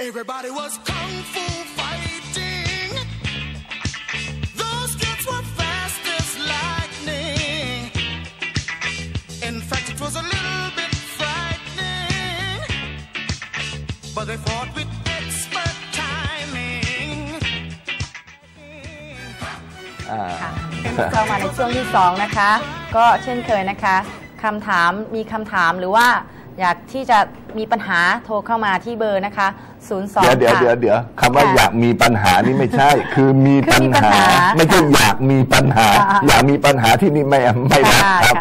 Everybody was kung fu fighting. Those kids were fast as lightning. In fact, it was a little bit frightening. But they fought with expert timing. อ่าค่ะเข้ามาในช่วงที่2นะคะ ก็เช่นเคยนะคะคำถามมีคำถามหรือว่าอยากที่จะมีปัญหาโทรเข้ามาที่เบอร์นะคะ 02เดี๋ยวเดี๋ยวค่ะเดี๋ยวเดี๋ยวคำว่าค่ะอยากมีปัญหานี่ไม่ใช่ คือมีคือปัญมีปัญหาหา ไม่ใช่อยากมีปัญหาอ่าอยากมีปัญหาที่นี่ไม่ไม่รักค่ะครับ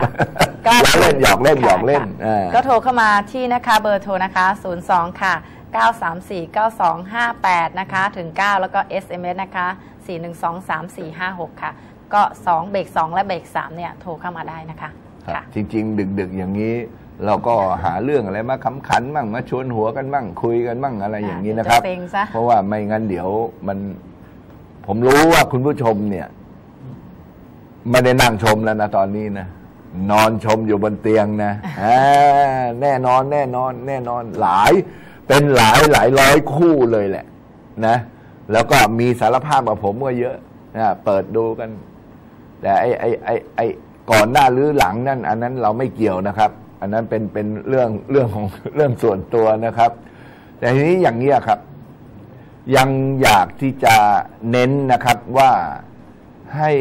ค่ะหยอกเล่นหยอกเล่นหยอกเล่นค่ะอ่าก็โทรเข้ามาที่นะคะเบอร์โทรนะคะ02ค่ะ934 9258 นะคะ ถึง 9 แล้วก็ SMS นะคะ 4123456 ค่ะ ก็ 2 เบรก2และเบรก3เนี่ย โทรเข้ามาได้นะคะครับค่ะจริง ๆ ดึก ๆ อย่างนี้ เราก็หาเรื่องอะไรมาขำขันมั่งมาชวนหัวกันมั่งคุยกันมั่งอะไรอย่างนี้นะครับจะเซ็งซะ เพราะว่าไม่งั้นเดี๋ยวมัน ผมรู้ว่าคุณผู้ชมเนี่ยไม่ได้นั่งชมแล้วนะตอนนี้นะนอนชมอยู่บนเตียงนะอ่าแน่นอนแน่นอน แน่นอนหลาย เป็นหลายหลายร้อยคู่เลยแหละ นะ แล้วก็มีสารภาพกับผมก็เยอะนะเปิดดูกัน แต่ไอ้ไอ้ไอ้ไอ้ก่อนหน้าหรือหลังนั่น อันนั้นเราไม่เกี่ยวนะครับ อันนั้นเป็นเป็นเรื่องเรื่องของเรื่องส่วนตัวนะครับ แต่ทีนี้อย่างนี้ยครับ ยังอยากที่จะเน้นนะครับว่าให้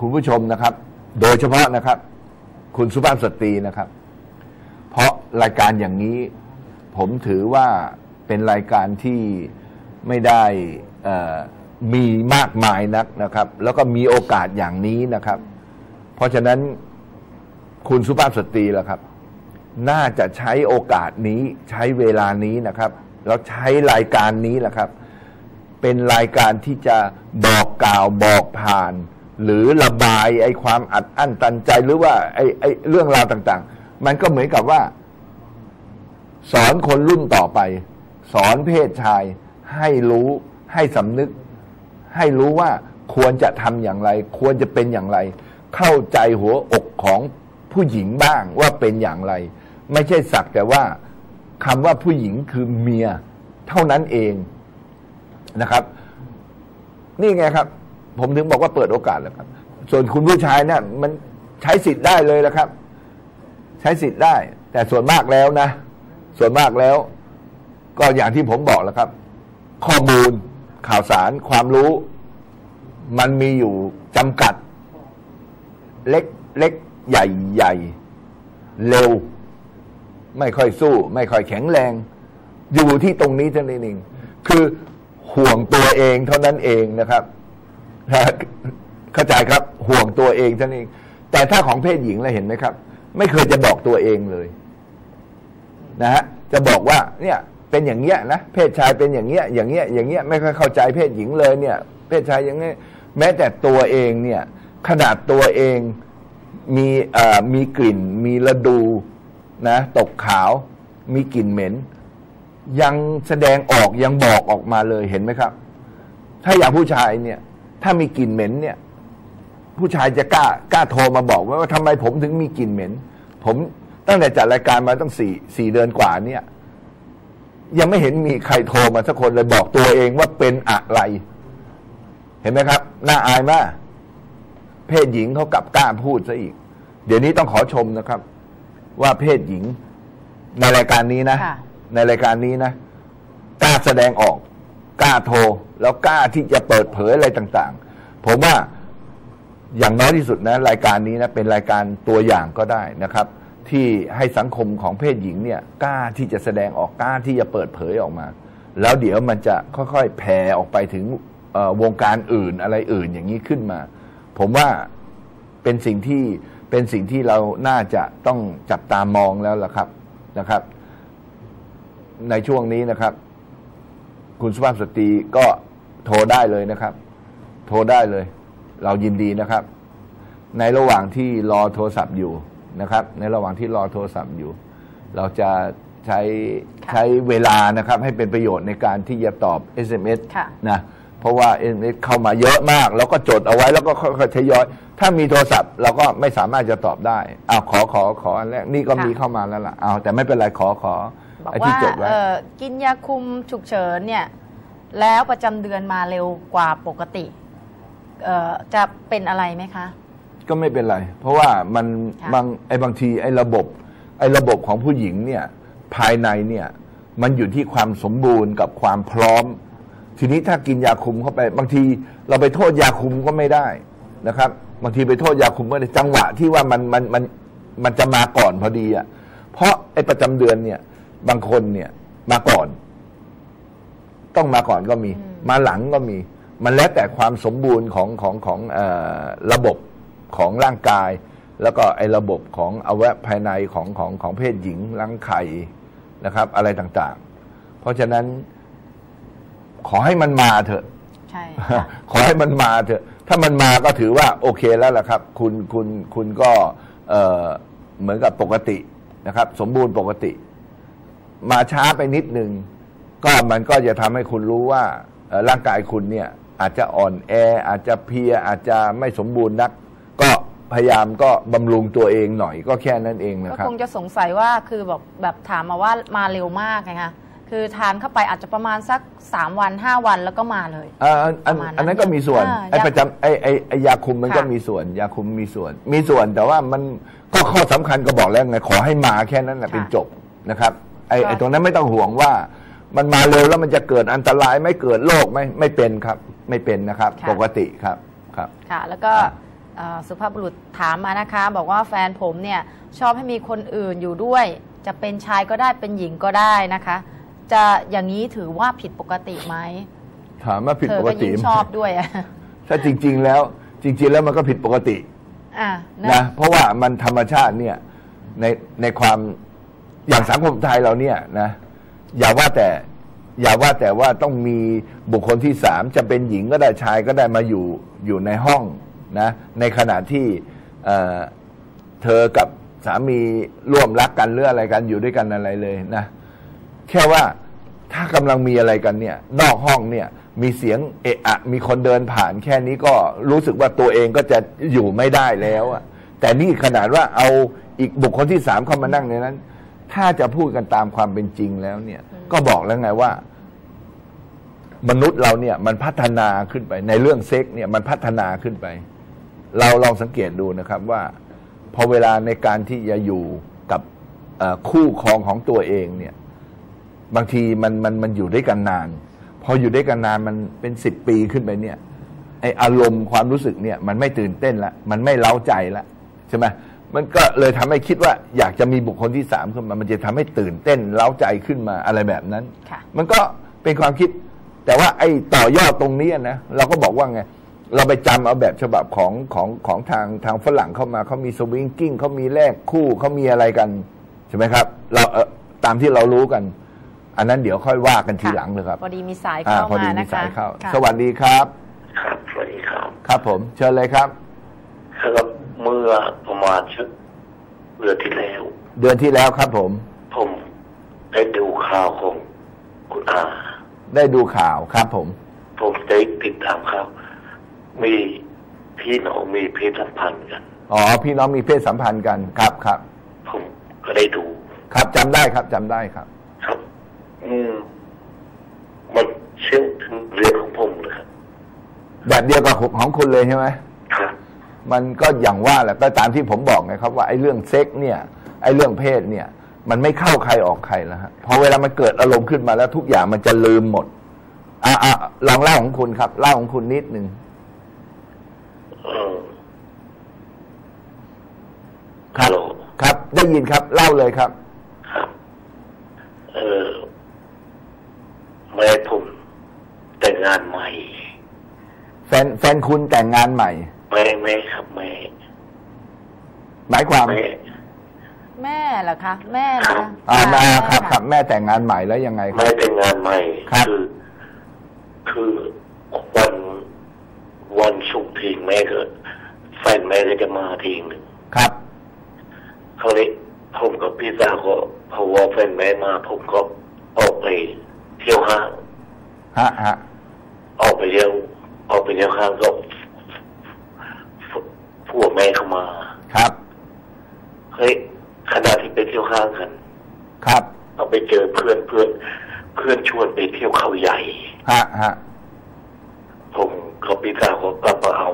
คุณผู้ชมนะครับ โดยเฉพาะนะครับ คุณสุภาพสตรีนะครับ เพราะรายการอย่างนี้ ผมถือว่าเป็นรายการที่ไม่ได้อ่อมีมากมายนักนะครับ แล้วก็มีโอกาสอย่างนี้นะครับ เพราะฉะนั้นคุณสุภาพสตรีล่ะครับ น่าจะใช้โอกาสนี้ใช้เวลานี้นะครับ แล้วใช้รายการนี้แหละครับ เป็นรายการที่จะบอกกล่าวบอกผ่าน หรือระบายไอ้ความอัดอั้นตันใจหรือว่าไอ้ไอ้เรื่องราวต่าง ๆ มันก็เหมือนกับว่า สอนคนรุ่นต่อไป สอนเพศชาย ให้รู้ให้สำนึก ให้รู้ว่าควรจะทำอย่างไร ควรจะเป็นอย่างไร เข้าใจหัวอกของผู้หญิงบ้างว่าเป็นอย่างไร ไม่ใช่สักแต่ว่าคำว่าผู้หญิงคือเมียเท่านั้นเองนะครับ นี่ไงครับ ผมถึงบอกว่าเปิดโอกาสแล้วครับ ส่วนคุณผู้ชายเนี่ยมันใช้สิทธิ์ได้เลยนะครับ ใช้สิทธิ์ได้ แต่ส่วนมากแล้วนะ ส่วนมากแล้ว ก็อย่างที่ผมบอกแล้วครับ ข้อมูลข่าวสารความรู้ มันมีอยู่จำกัด เล็กเล็กใหญ่ใหญ่เร็ว ไม่ค่อยสู้ ไม่ค่อยแข็งแรง อยู่ที่ตรงนี้เท่านั้นเองคือห่วงตัวเองเท่านั้นเองนะครับ เข้าใจครับห่วงตัวเองเท่านั้นเอง แต่ถ้าของเพศหญิงเราเห็นไหมครับ ไม่เคยจะบอกตัวเองเลย นะฮะจะบอกว่า เนี่ย เป็นอย่างเงี้ยนะเพศชายเป็นอย่างเงี้ย อย่างเงี้ย อย่างเงี้ยไม่ค่อยเข้าใจเพศหญิงเลยเนี่ย เพศชายอย่างเงี้ยแม้แต่ตัวเองเนี่ย ขนาดตัวเองมีเอ่อมีกลิ่น มีระดู นะตกขาวมีกลิ่นเหม็น ยังแสดงออกยังบอกออกมาเลยเห็นไหมครับ ถ้าอย่างผู้ชายเนี่ย ถ้ามีกลิ่นเหม็นเนี่ย ผู้ชายจะกล้ากล้าโทรมาบอกว่าทำไมผมถึงมีกลิ่นเหม็น ผมตั้งแต่จัดรายการมาตั้งสี่สี่เดือนกว่าเนี่ย ยังไม่เห็นมีใครโทรมาสักคนเลยบอกตัวเองว่าเป็นอะไร เห็นไหมครับน่าอายมากเพศหญิงเขากลับกล้าพูดซะอีก เดี๋ยวนี้ต้องขอชมนะครับ ว่าเพศหญิง ในรายการนี้นะ ค่ะ ในรายการนี้นะ กล้าแสดงออก กล้าโทร แล้วกล้าที่จะเปิดเผยอะไรต่างๆ ผมว่าอย่างน้อยที่สุดนะ รายการนี้นะ เป็นรายการตัวอย่างก็ได้นะครับ ที่ให้สังคมของเพศหญิงเนี่ย กล้าที่จะแสดงออกกล้าที่จะเปิดเผยออกมา แล้วเดี๋ยวมันจะค่อยๆแผ่ออกไปถึงเอ่อวงการอื่นอะไรอื่นอย่างนี้ขึ้นมา ผมว่าเป็นสิ่งที่ เป็นสิ่งที่เราน่าจะต้องจับตามองแล้วล่ะครับนะครับ ในช่วงนี้นะครับ คุณสุภาพสตรีก็โทรได้เลยนะครับ โทรได้เลย เรายินดีนะครับ ในระหว่างที่รอโทรศัพท์อยู่นะครับ ในระหว่างที่รอโทรศัพท์อยู่ เราจะใช้ค่ะใช้เวลานะครับ ให้เป็นประโยชน์ในการที่จะตอบ SMS ค่ะนะ เพราะว่า SMS เข้ามาเยอะมาก แล้วก็จดเอาไว้แล้วก็ค่อยๆทยอย ถ้ามีโทรศัพท์เราก็ไม่สามารถจะตอบได้อ้าวขอขอขออันแรกนี่ก็ค่ะมีเข้ามาแล้วล่ะอ้าวแต่ไม่เป็นไรขอขอบอกไอ้ที่ว่าจดไว้ เอ่อกินยาคุมฉุกเฉินเนี่ยแล้วประจำเดือนมาเร็วกว่าปกติเอ่อจะเป็นอะไรไหมคะ ก็ไม่เป็นไร เพราะว่ามันค่ะบางไอ้บางทีไอ้ระบบ ไอ้ระบบของผู้หญิงเนี่ยภายในเนี่ยมันอยู่ที่ความสมบูรณ์กับความพร้อม ทีนี้ถ้ากินยาคุมเข้าไป บางทีเราไปโทษยาคุมก็ไม่ได้นะครับ บางทีไปโทษยาคุมก็ได้จังหวะที่ว่ามันมันมันมันจะมาก่อนพอดีอะ เพราะไอ้ประจำเดือนเนี่ย บางคนเนี่ยมาก่อน ต้องมาก่อนก็มี มาหลังก็มี มันแล้วแต่ความสมบูรณ์ของของของเอ่อระบบของร่างกาย แล้วก็ไอ้ระบบของอวัยวะภายในของของของเพศหญิงรังไข่นะครับ อะไรต่างๆ เพราะฉะนั้น ขอให้มันมาเถอะ ใช่ค่ะขอให้มันมาเถอะ ถ้ามันมาก็ถือว่าโอเคแล้วล่ะครับ คุณคุณคุณก็เอ่อเหมือนกับปกตินะครับ สมบูรณ์ปกติ มาช้าไปนิดนึง ก็มันก็จะทำให้คุณรู้ว่าเอ่อร่างกายคุณเนี่ย อาจจะอ่อนแอ อาจจะเพลียอาจจะไม่สมบูรณ์นัก ก็พยายามก็บำรุงตัวเองหน่อยก็แค่นั้นเองนะก็ครับ คงจะสงสัยว่าคือแบบแบบถามมาว่ามาเร็วมากไงคะ คือทานเข้าไปอาจจะประมาณสัก 3 วัน 5 วันแล้วก็มาเลยอ่าอันอันประมาณนั้นอันนั้นก็มีส่วนอ่าไอ้ยาประจำไอ้ไอ้ไอ้ยาคุมมันก็ค่ะมีส่วนยาคุมมีส่วน มีส่วนแต่ว่ามันก็ข้อสำคัญก็บอกแล้วไงขอให้มาแค่นั้นแหละค่ะเป็นจบนะครับไอ้ก็ไอ้ตรงนั้นไม่ต้องห่วงว่ามันมาเร็วแล้วมันจะเกิดอันตรายไหม่เกิดโรคไหมไม่เป็นครับ ไม่เป็นนะครับ ปกติครับครับค่ะ แล้วก็อะเอ่อสุภาพบุรุษถามมานะคะ บอกว่าแฟนผมเนี่ยชอบให้มีคนอื่นอยู่ด้วย จะเป็นชายก็ได้เป็นหญิงก็ได้นะคะ จะอย่างนี้ถือว่าผิดปกติไหมถามว่าผิดเธอปกก็ติยิ่งไหมชอบด้วยอะถ้าจริง ๆ แล้วจริง ๆ แล้วมันก็ผิดปกติอะนะนะเพราะว่ามันธรรมชาติเนี่ยในในความอย่างสังคมไทยเราเนี่ยนะ อย่าว่าแต่อย่าว่าแต่ว่าต้องมีบุคคลที่สามจะเป็นหญิงก็ได้ชายก็ได้มาอยู่อยู่ในห้องนะ ในขณะที่เอ่อเธอกับสามีร่วมรักกันหรืออะไรกันอยู่ด้วยกันอะไรเลยนะ แค่ว่า ถ้ากำลังมีอะไรกันเนี่ย นอกห้องเนี่ย มีเสียงเอะอะ มีคนเดินผ่านแค่นี้ก็รู้สึกว่าตัวเองก็จะอยู่ไม่ได้แล้วอะแต่นี่ขนาดว่าเอาอีกบุคคลที่สามเข้ามานั่งในนั้น ถ้าจะพูดกันตามความเป็นจริงแล้วเนี่ย ก็บอกแล้วไงว่า มนุษย์เราเนี่ย มันพัฒนาขึ้นไป ในเรื่องเซ็กเนี่ยมันพัฒนาขึ้นไป เราลองสังเกตดูนะครับว่า พอเวลาในการที่จะอยู่กับเอ่อคู่ครองของตัวเองเนี่ย บางทีมันมันมันอยู่ด้วยกันนาน พออยู่ด้วยกันนานมันเป็นสิบปีขึ้นไปเนี่ยไออารมณ์ความรู้สึกเนี่ยมันไม่ตื่นเต้นละมันไม่เล้าใจละใช่ไหมมันก็เลยทำให้คิดว่าอยากจะมีบุคคลที่สามขึ้นมามันจะทำให้ตื่นเต้นเล้าใจขึ้นมาอะไรแบบนั้นค่ะมันก็เป็นความคิด แต่ว่าไอ้ต่อยอดตรงนี้นะเราก็บอกว่าไงเราไปจำเอาแบบฉบับของของของทางทางฝรั่งเข้ามาเขามีสวิงกิ้งเขามีแลกคู่เขามีอะไรกันใช่ไหมครับ เราเออตามที่เรารู้กัน อันนั้นเดี๋ยวค่อยว่ากันทีหลังเลยครับ พอดีมีสายอ่าเข้าพอดีมามีนะคะสายเข้าค่ะสวัสดีครับ ครับ สวัสดีครับ ครับผม เชิญเลยครับ ครับ เมื่อประมาณสักเดือนที่แล้ว เดือนที่แล้วครับผม ผมได้ดูข่าวของคุณอา ได้ดูข่าวครับผม ผมได้ติดตามข่าว มีพี่น้องมีเพศสัมพันธ์กัน อ๋อ พี่น้องมีเพศสัมพันธ์กัน ครับครับ ผมก็ได้ดู ครับจำได้ครับจำได้ครับครับ อืม มันเชื่อมถึงเรื่องของผมเลยครับแบบเดียวกับของคุณเลยใช่ไหมครับ มันก็อย่างว่าแหละก็ตามที่ผมบอกไงครับว่าไอ้เรื่องเซ็กเนี่ย ไอ้เรื่องเพศเนี่ย มันไม่เข้าใครออกใครแล้วฮะพอเวลามันเกิดอารมณ์ขึ้นมาแล้วทุกอย่างมันจะลืมหมด อะอะลองเล่าของคุณครับ เล่าของคุณนิดหนึ่งเออครัฮับลโหลครับ ได้ยินครับ เล่าเลยครับ ครับ เออ แม่ผมแต่งงานใหม่ แฟนแฟนคุณแต่งงานใหม่แม่แม่ครับแม่หมายความแม่แม่เหรอคะแม่นะคะอ่าะมาแม่ครับะครับแม่แต่งงานใหม่แล้วยังไงครัแม่บแต่งงานใหม่ครับอคือวันวันศุกร์ทิ้งแม่ก็แฟนแม่ก็จะมาทิ้งหนึ่งครับเขาเลยผมกับพี่สาวก็พอว่าแฟนแม่มาผมก็ออกไป เที่ยวห้างฮะฮะออกไปเที่ยวออกไปเที่ยวห้างก็ผัวแม่เข้ามาครับเฮ้ยขณะที่ไปเที่ยวห้างกัน ครับเอาไปเจอเพื่อนเพื่อนเพื่อนชวนไปเที่ยวเขาใหญ่ฮะฮะผมเขาพี่สาวเขาก็มาเอา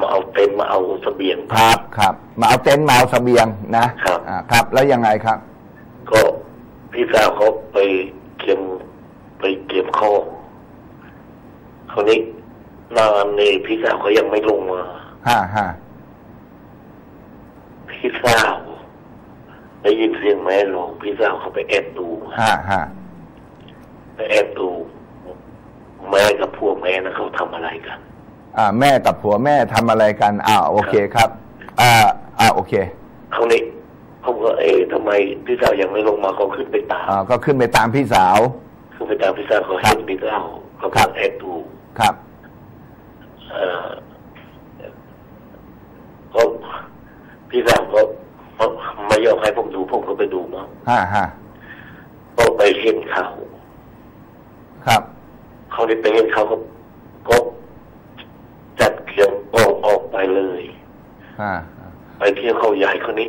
มาเอาเต็นท์มาเอาเสบียงครับครับ มาเอาเต็นท์มาเอาเสบียงนะครับอ่าครับ แล้วยังไงครับ ก็ พี่สาวเขาไปเก็บไปเก็บข้าวคราวนี้นานนี่พี่สาวเขายังไม่ลงมาฮะฮะพี่สาวได้ยินเสียงแม่ร้องพี่สาวเขาไปแอบดูฮะฮะไปแอบดูแม่กับพวกแม่นะเขาทำอะไรกัน อ่า แม่กับผัวแม่ทำอะไรกัน อ่า โอเคครับ อ่า อ่า โอเคคราวนี้ ผมก็เอ๊ะทำไมพี่สาวยังไม่ลงมาเขาขึ้นไปตามอ่าก็ขึ้นไปตามพี่สาว ขึ้นไปตามพี่สาวเขาเห็นพี่สาวเขาครัก็บแอบดูครับเอ่อก็พี่สาวก็ไม่ยอมให้ผมดูผมก็ไปดูมั้งฮะฮะก็ไปเห็นเขาครับเขาได้ไปเห็นเขาก็ก็จัดเครื่องออกออกไปเลยอ่าไปเที่ยวเขาใหญ่คนนี้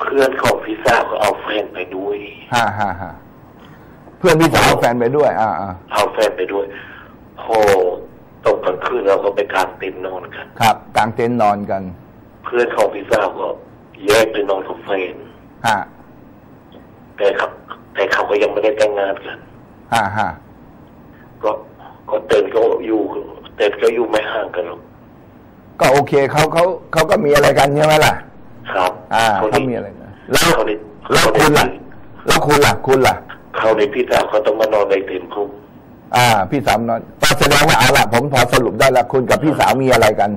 เพื่อนของพี่สาวก็เอาแฟนไปด้วยฮะฮะฮะเพื่อนพี่สาวเอาแฟนไปด้วย อ่าอ่าเอาแฟนไปด้วย พอตกกลางคืนเราก็ไปกางเต็นท์นอนกัน ครับกางเต็นท์นอนกันเพื่อนของพี่สาวก็แยกไปนอนกับแฟนฮะแต่ครับแต่เขาก็ยังไม่ได้แต่งงานกันฮะฮะก็ก็เต็นท์ก็อยู่เต็นท์ก็อยู่ไม่ห่างกันหรอกก็โอเคเขาเขาเขาก็มีอะไรกันใช่ไหมล่ะ ครับอ่าเขาเขานี้มีอะไรกันแล้วเขานี้แล้วคุณล่ะแล้วคุณล่ะคุณล่ะเขาในพี่สาวเขาต้องมานอนในเต็นท์ผมอ่า พี่สาวนอนก็แสดงว่าเอาละผมพอสรุปได้แล้วคุณกับพี่สาวมีอะไรกัน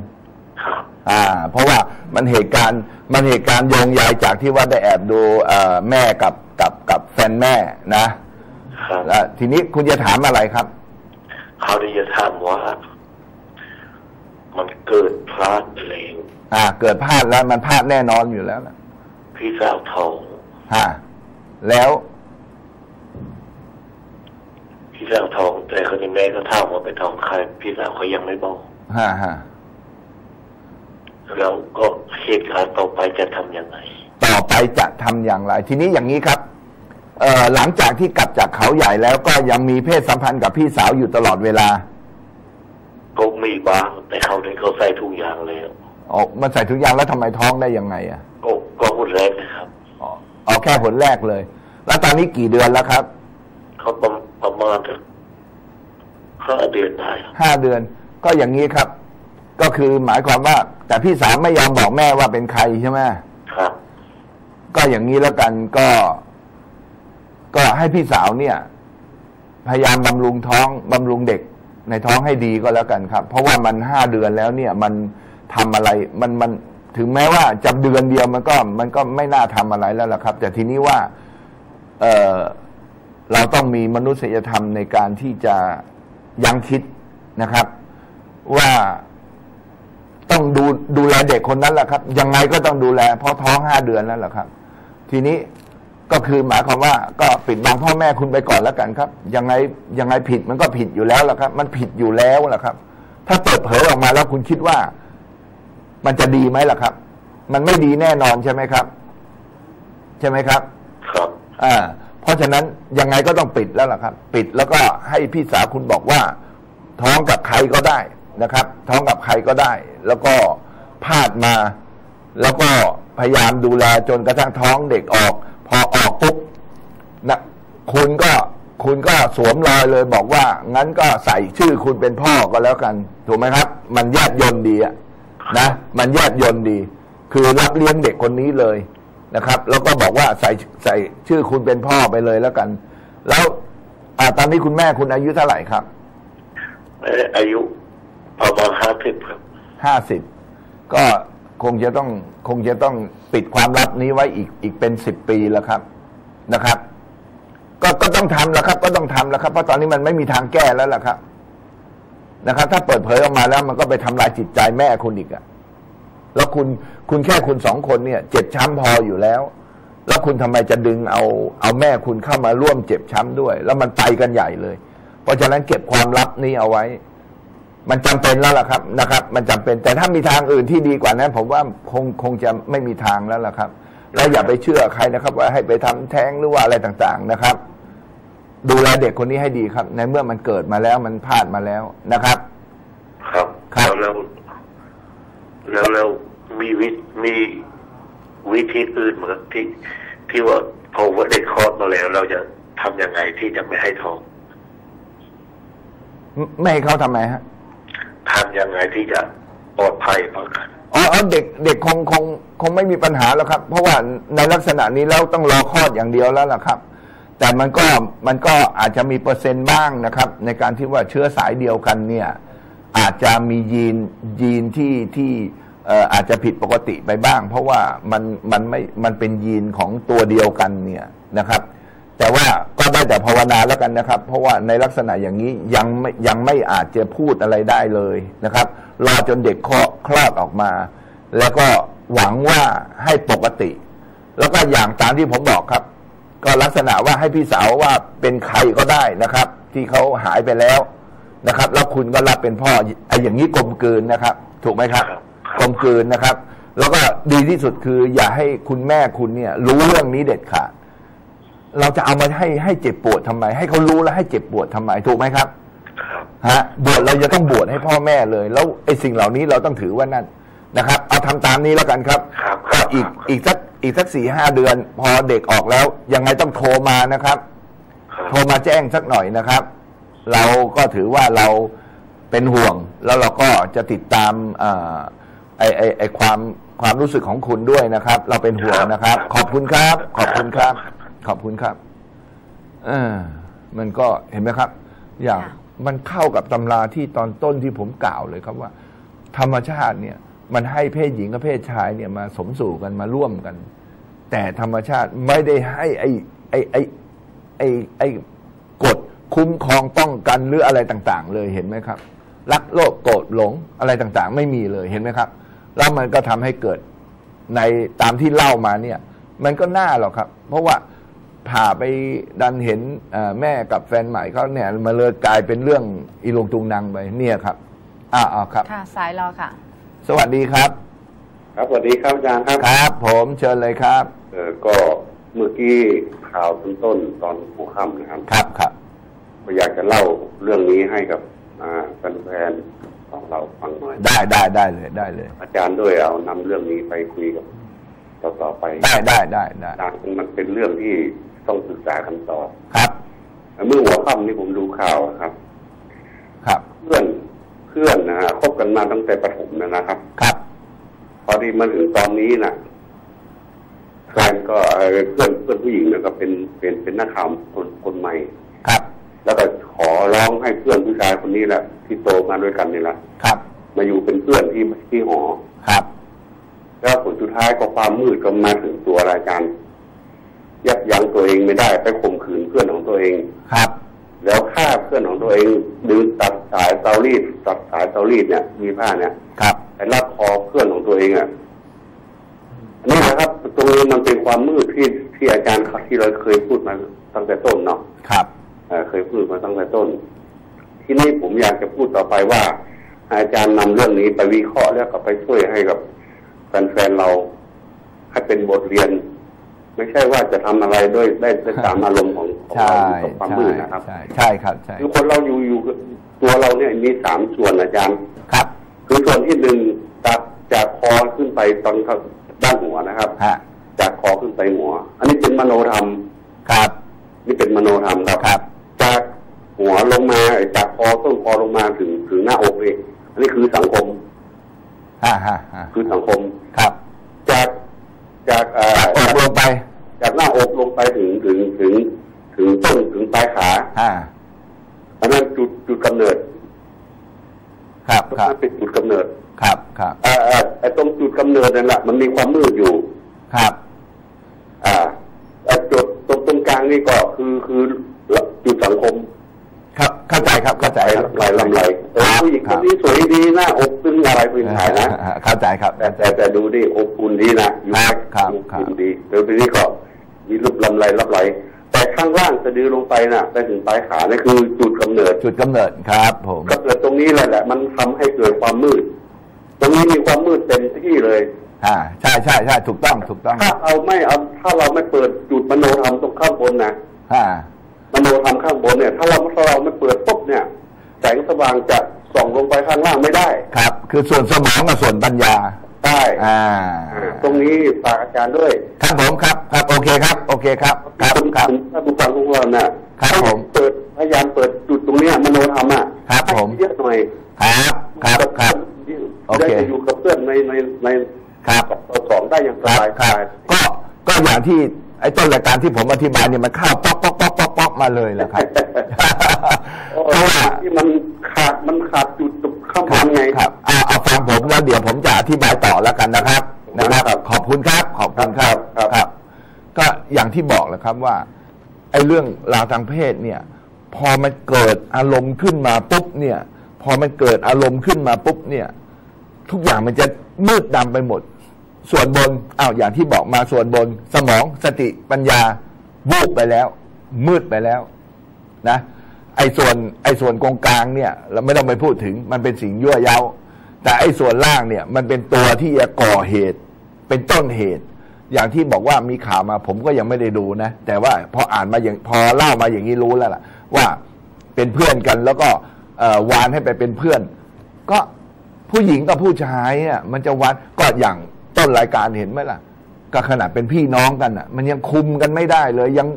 ครับอ่า เพราะว่ามันเหตุการณ์มันเหตุการณ์โยงใยจากที่ว่าได้แอบดูเอ่อแม่กับกับกับแฟนแม่นะครับแล้วทีนี้คุณจะถามอะไรครับ เขาได้จะถามว่า มันเกิดพลาดไปแล้วอ่า เกิดพลาดแล้วมันพลาดแน่นอนอยู่แล้วนะพี่สาวท้องฮะแล้ว พี่สาวท้องแต่คนนี้แม่ก็ถามว่าไปท้องใคร พี่สาวเขายังไม่บอกฮะฮะแล้วก็เหตุการณ์ต่อไปจะทำยังไง ต่อไปจะทำอย่างไร ทีนี้อย่างนี้ครับเอ่อหลังจากที่กลับจากเขาใหญ่แล้วก็ยังมีเพศสัมพันธ์กับพี่สาวอยู่ตลอดเวลาก็ มีบ้างแต่เขาได้เขาใส่ทุกอย่างแล้วออกมาใส่ทุกอย่างแล้วทำไมท้องได้ยังไงอะก็ก็หุ่นแรกนะครับอ๋อเอาแค่ผลแรกเลย แล้วตอนนี้กี่เดือนแล้วครับเขาประประมาณสักห้าเดือนได้ห้าเดือน ก็อย่างนี้ครับ ก็คือหมายความว่า แต่พี่สาวไม่ยอมบอกแม่ว่าเป็นใครใช่ไหมครับ ก็อย่างนี้แล้วกันก็ ก็ให้พี่สาวเนี่ย พยายามบำรุงท้องบำรุงเด็ก ในท้องให้ดีก็แล้วกันครับ เพราะว่ามันห้าเดือนแล้วเนี่ยมันทำอะไรมันมันถึงแม้ว่าจะเดือนเดียวมันก็มันก็ไม่น่าทำอะไรแล้วล่ะครับ แต่ทีนี้ว่าเออเราต้องมีมนุษยธรรมในการที่จะยังคิดนะครับ ว่าต้องดูดูแลเด็กคนนั้นแหละครับ ยังไงก็ต้องดูแลเพราะท้องห้าเดือนแล้วแหละครับ ทีนี้ ก็คือหมายความว่าก็ปิดบังพ่อแม่คุณไปก่อนแล้วกันครับ ยังไงยังไงผิดมันก็ผิดอยู่แล้วล่ะครับ มันผิดอยู่แล้วล่ะครับ ถ้าเปิดเผยออกมาแล้วคุณคิดว่า มันจะดีไหมล่ะครับ มันไม่ดีแน่นอนใช่ไหมครับ ใช่ไหมครับ ครับ อ่า เพราะฉะนั้นยังไงก็ต้องปิดแล้วล่ะครับ ปิดแล้วก็ให้พี่สาวคุณบอกว่า ท้องกับใครก็ได้นะครับ ท้องกับใครก็ได้ แล้วก็พาดมา แล้วก็พยายามดูแลจนกระทั่งท้องเด็กออก พอออกปุ๊บนะคุณก็คุณก็สวมรอยเลยบอกว่า งั้นก็ใส่ชื่อคุณเป็นพ่อก็แล้วกัน ถูกไหมครับ มันแยบยนดีอะนะมันแยบยนดี คือรับเลี้ยงเด็กคนนี้เลยนะครับ แล้วก็บอกว่าใส่ใส่ชื่อคุณเป็นพ่อไปเลยแล้วกัน แล้วอ่าตอนนี้คุณแม่คุณอายุเท่าไหร่ครับเอ่ออายุประมาณห้าสิบครับห้าสิบก็ คงจะต้องคงจะต้องปิดความลับนี้ไว้อีกอีกเป็นสิบปีแล้วครับนะครับ ก็ก็ต้องทำแล้วครับ ก็ต้องทำแล้วครับ เพราะตอนนี้มันไม่มีทางแก้แล้วล่ะครับ นะครับ ถ้าเปิดเผยออกมาแล้ว มันก็ไปทำลายจิตใจแม่คุณอีกอะแล้วคุณคุณแค่คุณสองคนเนี่ย เจ็บช้ำพออยู่แล้ว แล้วคุณทำไมจะดึงเอาเอาแม่คุณเข้ามาร่วมเจ็บช้ำด้วย แล้วมันไปกันใหญ่เลย เพราะฉะนั้นเก็บความลับนี้เอาไว้ มันจำเป็นแล้วล่ะครับนะครับ มันจำเป็นแต่ถ้ามีทางอื่นที่ดีกว่านั้น ผมว่าคงคงจะไม่มีทางแล้วล่ะครับแล้วอย่าไปเชื่อใครนะครับ ว่าให้ไปทำแท้งหรือว่าอะไรต่างๆนะครับ ดูแลเด็กคนนี้ให้ดีครับ ในเมื่อมันเกิดมาแล้วมันพลาดมาแล้วนะครับ ครับครับแล้วแล้วแล้วมีวิมีวิธีอื่นเหมือนที่ที่ว่าพอว่าเด็กคลอดมาแล้ว เราจะทำยังไงที่จะไม่ให้ท้อง ไม่ไม่ให้เขาทำไมฮะ ทำยังไงที่จะปลอดภัยป้องกันอ๋ออ๋อเด็กเด็กคงคงคงไม่มีปัญหาแล้วครับ เพราะว่าในลักษณะนี้แล้วต้องรอคลอดอย่างเดียวแล้วล่ะครับ แต่มันก็มันก็อาจจะมีเปอร์เซ็นต์บ้างนะครับ ในการที่ว่าเชื้อสายเดียวกันเนี่ยอาจจะมียีนยีนที่ที่เอ่ออาจจะผิดปกติไปบ้าง เพราะว่ามันมันไม่มันเป็นยีนของตัวเดียวกันเนี่ยนะครับ แต่ว่าก็ได้แต่ภาวนาแล้วกันนะครับ เพราะว่าในลักษณะอย่างนี้ยังไม่ยังไม่อาจจะพูดอะไรได้เลยนะครับ รอจนเด็กคลอคลอดออกมา แล้วก็หวังว่าให้ปกติ แล้วก็อย่างตามที่ผมบอกครับ ก็ลักษณะว่าให้พี่สาวว่าเป็นใครก็ได้นะครับ ที่เขาหายไปแล้วนะครับ แล้วคุณก็รับเป็นพ่อไอ้อย่างนี้กลมกลืนนะครับ ถูกไหมครับครับกลมกลืนนะครับ แล้วก็ดีที่สุดคือ อย่าให้คุณแม่คุณเนี่ย รู้เรื่องนี้เด็ดขาด เราจะเอามาให้ให้เจ็บปวดทำไม ให้เขารู้แล้วให้เจ็บปวดทำไมถูกไหมครับครับฮะบวชเราจะต้องบวชให้พ่อแม่เลย แล้วไอ้สิ่งเหล่านี้เราต้องถือว่านั่นนะครับ เอาทำตามนี้แล้วกันครับครับคก็รับอีกครับอีกสักอีกสักสี่ห้าเดือน พอเด็กออกแล้วยังไงต้องโทรมานะครับครับ โทรมาแจ้งสักหน่อยนะครับ เราก็ถือว่าเราเป็นห่วง แล้วเราก็จะติดตามเอ่อไอไอไอความความรู้สึกของคุณด้วยนะครับ เราเป็นห่วงนะครับ ขอบคุณครับ ขอบคุณครับ ขอบคุณครับเออมันก็เห็นไหมครับ อย่างค่ะมันเข้ากับตำราที่ตอนต้นที่ผมกล่าวเลยครับว่า ธรรมชาติเนี่ย มันให้เพศหญิงกับเพศชายเนี่ยมาสมสู่กันมาร่วมกัน แต่ธรรมชาติไม่ได้ให้ไอ้ไอ้ไอ้ไอ้ไอ้กฎคุ้มครองป้องกันหรืออะไรต่าง ๆ เลยเห็นไหมครับ รักโลภโกรธหลงอะไรต่างๆ ไม่มีเลยเห็นไหมครับ แล้วมันก็ทำให้เกิดในตามที่เล่ามาเนี่ย มันก็น่าหรอกครับ เพราะว่า ผ่าไปดันเห็นเอ่อแม่กับแฟนใหม่เขาเนี่ยมาเลยกลายเป็นเรื่องอีลงตุงนางไปเนี่ยครับอ่าอ่าครับ ค่ะสายรอค่ะ สวัสดีครับ ครับสวัสดีครับอาจารย์ครับครับ ผมเชิญเลยครับ เออก็เมื่อกี้ข่าวต้นต้นๆตอนหัวค่ำนะครับ ครับครับก็อยากจะเล่าเรื่องนี้ให้กับอ่าแฟนๆของเราฟังหน่อย ได้ได้ได้เลยได้เลย อาจารย์ด้วยเอานำเรื่องนี้ไปคุยกับต่อต่อไปได้ได้ได้ได้อาจารย์มันเป็นเรื่องที่ ต้องศึกษากันต่อครับเมื่อหัวค่ำนี่ผมดูข่าวครับ ครับ เพื่อนเพื่อนนะฮะคบกันมาตั้งแต่ประถมนะครับ ครับ พอดีมาถึงตอนนี้นะแฟนก็เอ่อเพื่อนเพื่อนผู้หญิงนะก็เป็นเป็นเป็นนักข่าวคนคนใหม่ ครับ แล้วก็ขอร้องให้เพื่อนผู้ชายคนนี้แหละที่โตมาด้วยกันนี่แหละครับ มาอยู่เป็นเพื่อนที่ที่หอ ครับ แล้วผลสุดท้ายก็ความมืดก็มาถึงตัวอาจาร ย์ยับยั้งตัวเองไม่ได้ไปข่มขืนเพื่อนของตัวเองครับ แล้วฆ่าเพื่อนของตัวเองดึงตัดสายเตารีดตัดสายเตารีดเนี่ยมีผ้าเนี่ยครับไปรัดคอเพื่อนของตัวเองอะนี่นะครับตรงนี้มันเป็นความมืดที่ที่อาจารย์ที่เราเคยพูดมาตั้งแต่ต้นเนาะครับเอ่อเคยพูดมาตั้งแต่ต้น ที่นี้ผมอยากจะพูดต่อไปว่า อาจารย์นำเรื่องนี้ไปวิเคราะห์แล้วก็ไปช่วยให้กับแฟนๆเราให้เป็นบทเรียน ไม่ใช่ว่าจะทำอะไรด้วยได้ได้ตามอารมณ์ของของใช่เรากับความใช่มืดนะครับใช่ใช่ครับใช่คือคนเราอยู่อยู่ตัวเราเนี่ยมีสามส่วนอาจารย์ครับ คือส่วนที่หนึ่งจากจากคอขึ้นไปตอนเข้าด้านหัวนะครับฮะจากคอขึ้นไปหัว อันนี้เป็นมโนธรรมครับ นี่เป็นมโนธรรมครับครับ จากหัวลงมาจากคอต้นคอลงมาถึงถึงหน้าอกเองอันนี้คือสังคมฮ่าฮ่าฮ่าคือสังคมครับจาก จากเอ่อออกลงไป จากหน้าอกลงไปถึงถึงถึง ถึงต้นถึงปลายขาฮ่าอันนั้นจุดจุดกำเนิดครับตรงครับนั้นเป็นจุดกำเนิด ครับครับเอ่อเอ่อไอ้ตรงจุดกำเนิดนั่นแหละมันมีความมืดอยู่ ครับ อ่าเอ่อจุดตรงตรงกลางนี่ก็คือคือจุดสังคมครับ เข้าใจครับเข้าใจไหลครับไหลลำไหลเออครับผู้หญิงคครันบนี้สวยดีหน้าอกซึ้งอะไรพื้นฐายนะอ่าเข้าใจครับแต่แต่แต่ดูดิอบอุ่นดีนะอยู่ครับครับอบครับอุ่นดีเดี๋ยวทีนี้ก็มีรูปลำไรรับไหลแต่ข้างล่างสะดือลงไปน่ะไปถึงปลายขานี่คือจุดกำเนิด จุดกำเนิดครับผมกำเนิดตรงนี้แหละแหละ มันทำให้เกิดความมืด ตรงนี้มีความมืดเต็มที่เลยอ่าใช่ใช่ใช่ถูกต้องถูกต้อง ถ้าเราไม่เอาถ้าเราไม่เปิดจุดมโนธรรมตรงข้างบนนะอ่า มโนธรรมข้างบนเนี่ย ถ้าเราถ้าเราไม่เปิดปุ๊บเนี่ย แสงสว่างจะส่องลงไปข้างล่างไม่ได้ ครับ คือส่วนสมองกับส่วนปัญญาได้อ่าอ่า ตรงนี้ฝากอาจารย์ด้วยครับผมครับ ครับ โอเคครับ โอเคครับ ครับครับถ้าผู้ฟังทุกคนน่ะครับผมเปิดพยายามเปิดจุดตรงเนี้ยมโนธรรมอะครับผมให้เยอะหน่อยครับครับครับโอเคได้จะอยู่กับเพื่อนในในในครับต่อสองได้อย่างสครับบายครับใจก็ก็อย่างที่ ไอ้ต้นรายการที่ผมอธิบายเนี่ยมันเข้าป๊อกป๊อกป๊อกป๊อกป๊อกมาเลยแหละครับเพราะว่าที่มันขาดมันขาดจุดตรงข้างคบรับนไงครับเอาเอาฟังผมแล้วเดี๋ยวผมจะอธิบายต่อแล้วกันนะครับนะครับครับขอบคุณครับขอบคุณครับครับครับก็อย่างที่บอกแหล้วครับว่าไอ้เรื่องราวทางเพศเนี่ย พอมันเกิดอารมณ์ขึ้นมาปุ๊บเนี่ย พอมันเกิดอารมณ์ขึ้นมาปุ๊บเนี่ย ทุกอย่างมันจะมืดดำไปหมด ส่วนบนอ้าวอย่างที่บอกมาส่วนบน สมองสติปัญญาวูบไปแล้ว มืดไปแล้ว นะ ไอ้ส่วน ไอ้ส่วนกองกลางเนี่ย เราไม่ต้องไปพูดถึง มันเป็นสิ่งยั่วเย้า แต่ไอ้ส่วนล่างเนี่ย มันเป็นตัวที่จะก่อเหตุ เป็นต้นเหตุ อย่างที่บอกว่ามีข่าวมาผมก็ยังไม่ได้ดูนะ แต่ว่าพออ่านมาอย่างพอเล่ามาอย่างนี้รู้แล้วล่ะ ว่าเป็นเพื่อนกันแล้วก็วานให้ไปเป็นเพื่อน ก็ผู้หญิงกับผู้ชายอะมันจะวัดก็อย่าง ต้นรายการเห็นไหมล่ะก็ขนาดเป็นพี่น้องกันอะ มันยังคุมกันไม่ได้เลย ยัง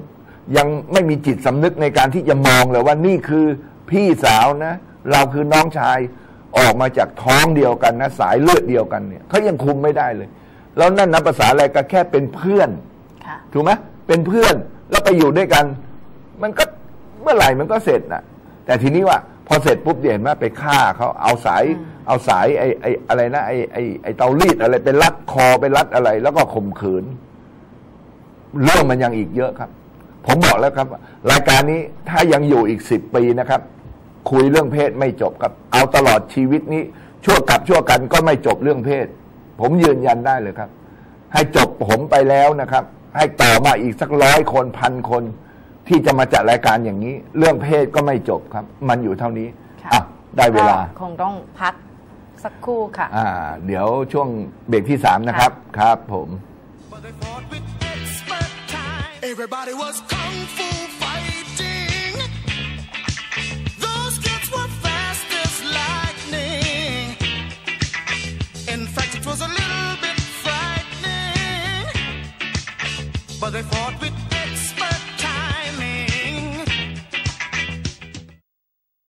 ยังไม่มีจิตสำนึกในการที่จะมองเลยว่านี่คือพี่สาวนะ เราคือน้องชายออกมาจากท้องเดียวกันนะ สายเลือดเดียวกันเนี่ยเขายังคุมไม่ได้เลย แล้วนั่นนับภาษาอะไรก็แค่เป็นเพื่อนค่ะถูกไหมเป็นเพื่อนแล้วไปอยู่ด้วยกัน มันก็เมื่อไหร่มันก็เสร็จน่ะแต่ทีนี้ว่าพอเสร็จปุ๊บเห็นว่าไปฆ่าเขาเอาสายอืม เอาสายไอ้ไอ้อะไรนะไอ้ไอ้ไอ้เตารีดอะไรไปรัดคอไปรัดอะไร แล้วก็ข่มขืน เรื่องมันยังอีกเยอะครับ ผมบอกแล้วครับ รายการนี้ถ้ายังอยู่อีกสิบปีนะครับ คุยเรื่องเพศไม่จบครับ เอาตลอดชีวิตนี้ ชั่วกับชั่วกันก็ไม่จบเรื่องเพศ ผมยืนยันได้เลยครับ ให้จบผมไปแล้วนะครับ ให้ต่อมาอีกสักร้อยคนพันคน ที่จะมาจัดรายการอย่างนี้ เรื่องเพศก็ไม่จบครับ มันอยู่เท่านี้ค่ะอะได้เวลาก็คงต้องพัก สักครู่ค่ะ อ่า เดี๋ยวช่วงเบรกที่สามนะครับ ครับผม But they fought with expert time. Everybody was kung fu fighting. Those kids were fast as lightning. In fact, it was a little bit frightening. But they fought